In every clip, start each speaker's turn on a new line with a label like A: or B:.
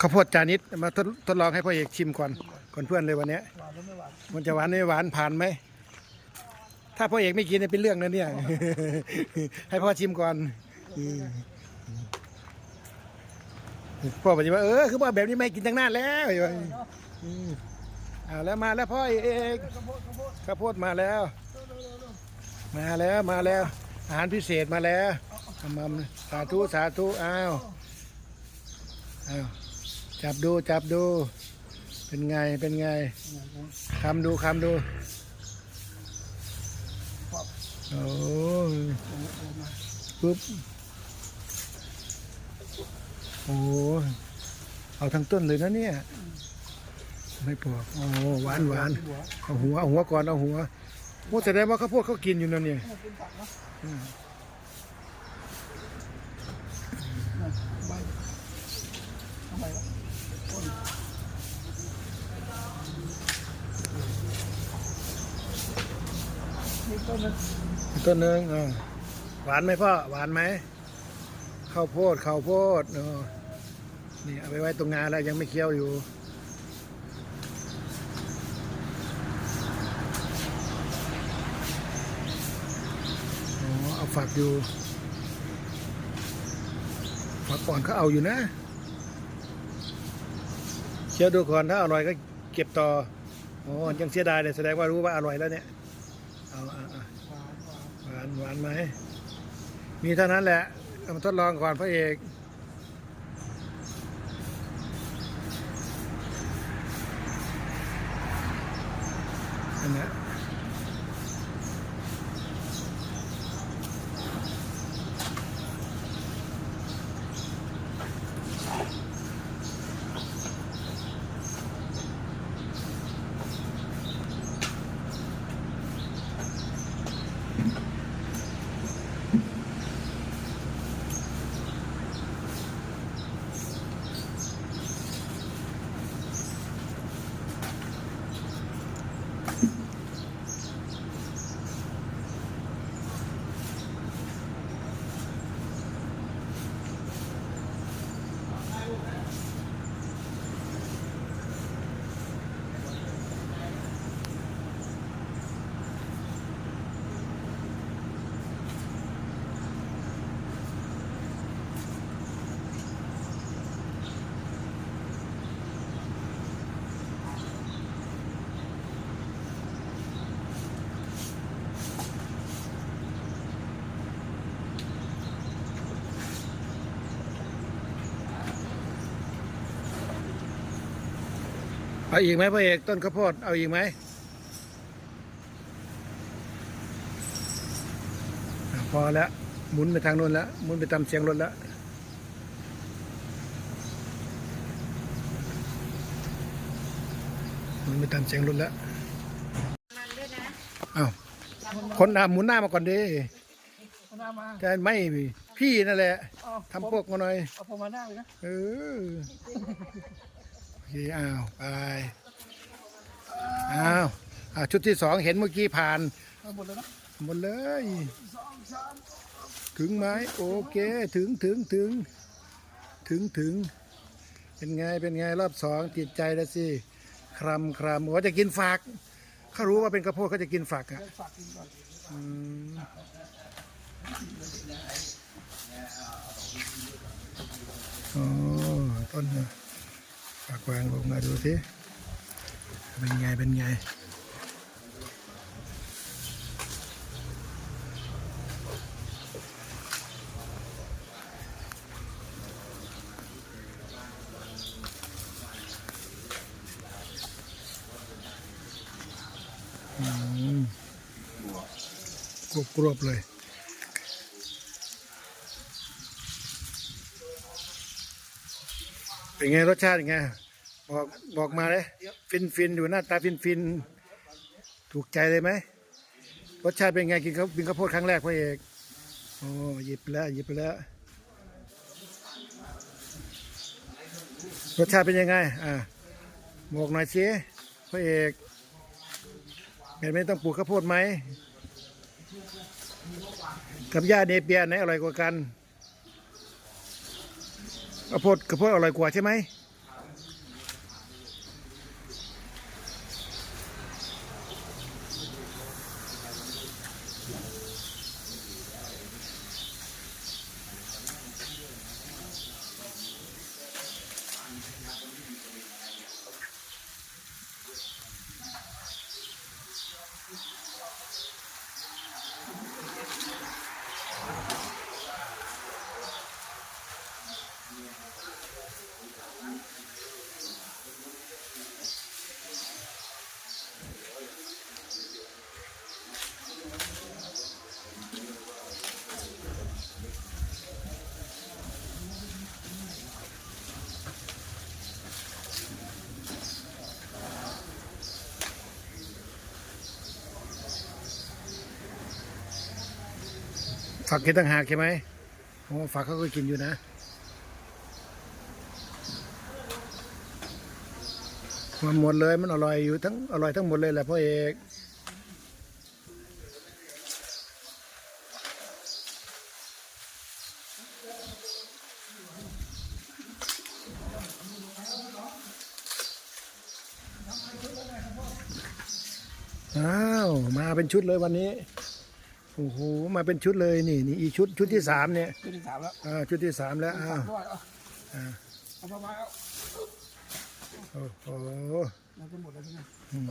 A: ข้าวโพดจานิดมาทดทดลองให้พ่อเอกชิมก่อนก่อนเพื่อนเลยวันเนี้ย
B: หวานหรือไม่หวาน
A: มันจะหวานไม่หวานผ่านไหมถ้าพ่อเอกไม่กินเนี่ยเป็นเรื่องนะเนี่ย ให้พ่อชิมก่อนพ่อบอกว่าเออคือว่าแบบนี้ไม่กินตั้งนานแล้วอืมเอาแล้วมาแล้วพ่อเอก
B: ข้าวโพดข้าวโพด
A: มาแล้ว มาแล้วมาแล้ว อาหารพิเศษมาแล้วมาสาธุสาธุอ้าว อ้าวจับดูจับดู เป็นไงเป็นไงคำดูคำดูโอ้ปุ๊บโอ้เอาทั้งต้นเลยนะเนี่ย ไม่ปอกโอ้หวานหวาน
B: หัว
A: เอาหัวเอาหัวก่อนเอาหัวโอ้แสดงว่าข้าวโพดเขากินอยู่นั่นเนี่ย
B: กินผักนะ
A: อืม
B: ใบทำไมล่ะต้นนี่ ต้นนึง
A: ต้นนึงอ่าหวานไหมพ่อ หวานไหมข้าวโพดข้าวโพดเออนี่เอาไปไว้ตรงงานแล้วยังไม่เคี้ยวอยู่อ๋อเอาฝักอยู่ ฝักก่อนเขาเอาอยู่นะ เคี้ยวดูก่อนถ้าอร่อยก็เก็บต่อ อ๋อยังเสียดายเลยแสดงว่ารู้ว่าอร่อยแล้วเนี่ย เอาอะอะ
B: หวานหวาน
A: ไหม มีเท่านั้นแหละเอามาทดลองก่อนพระเอก อาอีกไหมพระเอกต้นข้าวโพดเอาอีกไหมอะพอแล้วหมุนไปทางนู้นแล้วหมุนไปตามเสียงรถแล้วหมุนไปตามเสียงรถแล้ว
C: มันด้วยนะ
A: อ้าวคนหน้าหมุนหน้ามาก่อนดิ
B: เอาหน้ามา
A: จะไม่พี่นั่นแหละ
B: เอา
A: ทำพวกมาหน่อย
B: เอาผมมาหน้าเลยนะ
A: เออโอ เคอ้าวไปอ้าวอ่าชุดที่สองเห็นเมื่อกี้ผ่าน
B: เอาหมดเลยนะ
A: หมดเลย
B: สองสาม
A: ถึงไหมโอเคถึงถึงถึงถึงถึง เป็นไงเป็นไงรอบสองติดใจแล้วสิครำครำว่าจะกินฝักเขารู้ว่าเป็นข้าวโพดเขาจะกินฝักอะ
B: เดี๋ยวฝากกินก่อน
A: อืมอ๋อต้นน่ะ ฝักวางลงมาดูสิเป็นไงเป็นไงอืมกรวบกรวบเลย เป็นไงรสชาติยังไงบอกบอกมาเลยฟินฟินอยู่หน้าตาฟินฟินถูกใจเลยไหมรสชาติเป็นไงกินข้าวกินข้าวโพดครั้งแรกพ่อเอกโอ้หยิบไปแล้วหยิบไปแล้วรสชาติเป็นยังไงอ่าบอกหน่อยสิพ่อเอกเห็นไหมต้องปลูกข้าวโพดไหมกับหญ้าเนเปียไหนอร่อยกว่ากัน ข้าวโพดข้าวโพดอร่อยกว่าใช่ไหม ฝักกินต่างหากใช่ไหมโอ้ฝักเขาก็กินอยู่นะมันหมดเลยมันอร่อยอยู่ทั้งอร่อยทั้งหมดเลยแหละพ่อเอกอ้าว มาเป็นชุดเลยวันนี้ โอ้โหมาเป็นชุดเลยนี่นี่อีกชุดชุดที่สามเนี่ย
B: ตัวที่สามแล้ว
A: อ่าชุดที่สามแล้วอ้าว
B: ด้วยเอา
A: อ่า
B: เอามามาเอา
A: โอ้โห
B: เราจะหมดแล้วใช่ไหม
A: อืม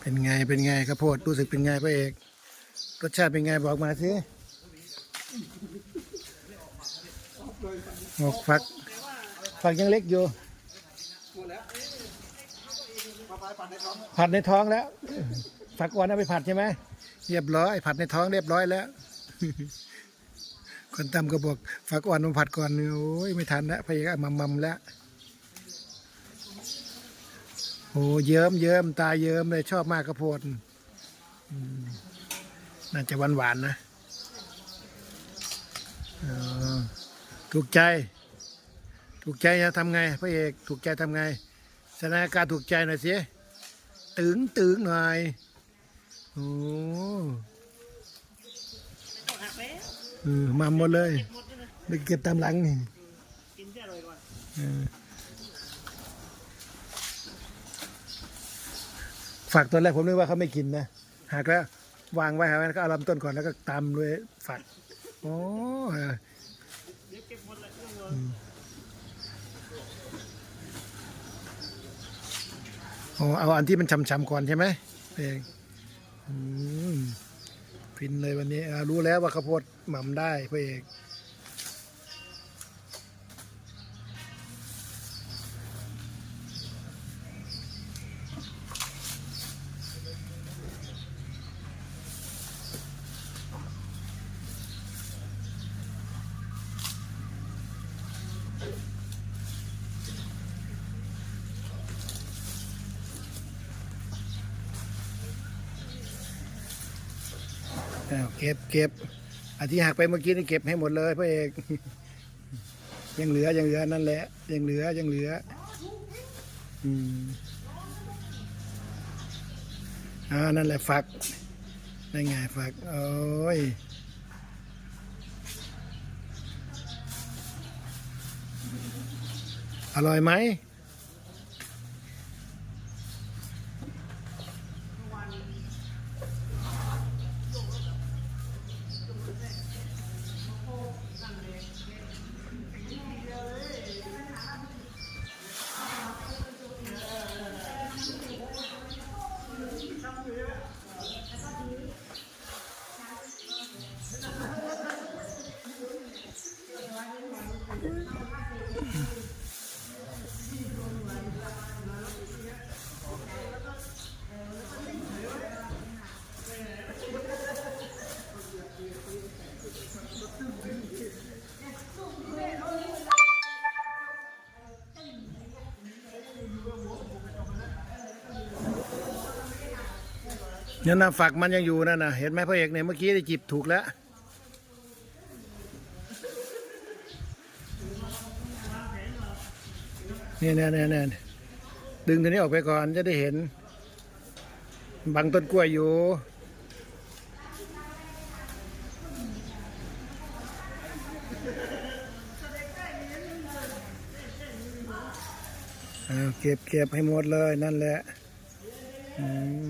A: เป็นไงเป็นไงข้าวโพดรู้สึกเป็นไงพระเอกรสชาติเป็นไงบอกมาสิหมกฝักฝักยังเล็กอยู่
B: หมดแล้วมาไปปั่นในท้อง
A: ผัดในท้องแล้ว ฝักอ่อนเอาไปผัดใช่ไหมเรียบร้อย ผัดในท้องเรียบร้อยแล้ว คนตำก็บอกฝักอ่อนมาผัดก่อนโอ้ยไม่ทันแล้วพะเอกมัมมัมแล้วโอ้เยิ้มเยิ้มตาเยิ้มเลยชอบมากกระโพดน่าจะหวานหวานนะถูกใจ ถูกใจจะทำไงพระเอกถูกใจทำไงสถานการณ์ถูกใจหน่อยสิตึงตึงหน่อย โอ้
C: ต้องหักแล้ว
A: เออมาหมดเลย
C: หมดเลยนะ
A: ไปเก็บตามหลังนี่
C: กินที่อร่อยกว่า
A: เออฝักตอนแรกผมนึกว่าเขาไม่กินนะหักแล้ววางไว้หาไว้แล้วก็เอาลำต้นก่อนแล้วก็ตำด้วยฝักโอ้เออ
C: เดี๋ยวเก็บหมดเลยเรื่องเงิน
A: โอ้เอาอันที่มันช้ำๆก่อนใช่ไหมเองอืม ฟินเลยวันนี้รู้แล้วว่าข้าวโพดหม่ำได้พระเอก เก็บเก็บอันที่หักไปเมื่อกี้นี่เก็บให้หมดเลยพระเอก ยังเหลือยังเหลือนั่นแหละยังเหลือยังเหลือ อืมอ่านั่นแหละฝักนั่นไงฝักโอ้ยอร่อยไหม เนี่ยนะฝักมันยังอยู่นั่นนะเห็นไหมพ่อเอกเนี่ยเมื่อกี้ได้จิบถูกแล้วนี่แน่แน่แน่ดึงตัวนี้ออกไปก่อนจะได้เห็น บังต้นกล้วยอยู่ เก็บเก็บให้หมดเลยนั่นแหละ อืม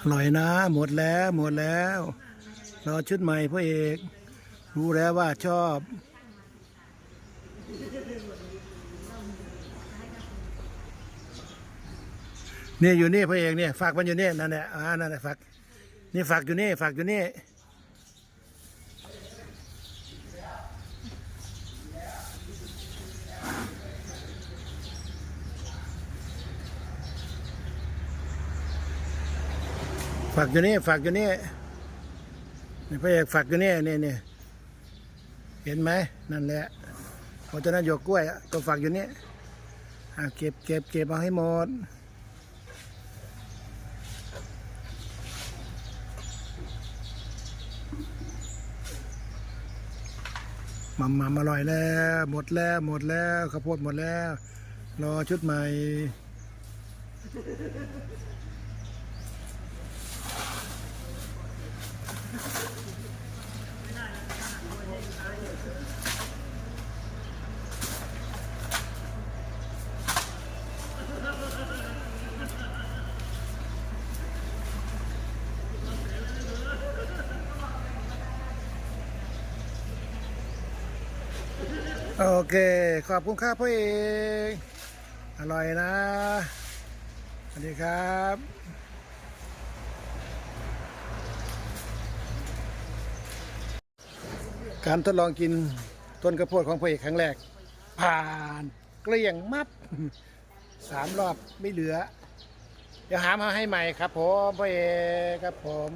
A: อร่อยนะ หมดแล้วหมดแล้วรอชุดใหม่พ่อเอก รู้แล้วว่าชอบ เนี่ยอยู่นี่พ่อเอกเนี่ยฝากมันอยู่นี่นั่นแหละอ่านั่นแหละฝากนี่ฝากอยู่นี่ฝากอยู่นี่ ฝากอยู่นี่ฝากอยู่นี่นี่พ่อเอกฝากอยู่นี่นี่นี่เห็นไหมนั่นแหละพอจะนั้นหยกกล้วยอะก็ฝากอยู่นี่อ่าเก็บเก็บเก็บเอาให้หมดมัมมัมอร่อยแล้ว หมดแล้วหมดแล้วข้าวโพดหมดแล้ว รอชุดใหม่ โอเค ขอบคุณครับพ่อเอกอร่อยนะสวัสดีครับการทดลองกินต้นกระโพดของพ่อเอกครั้งแรก ผ่านเกลี้ยงมับสามรอบไม่เหลือ เดี๋ยวหามาให้ใหม่ครับผมพ่อเอกครับผม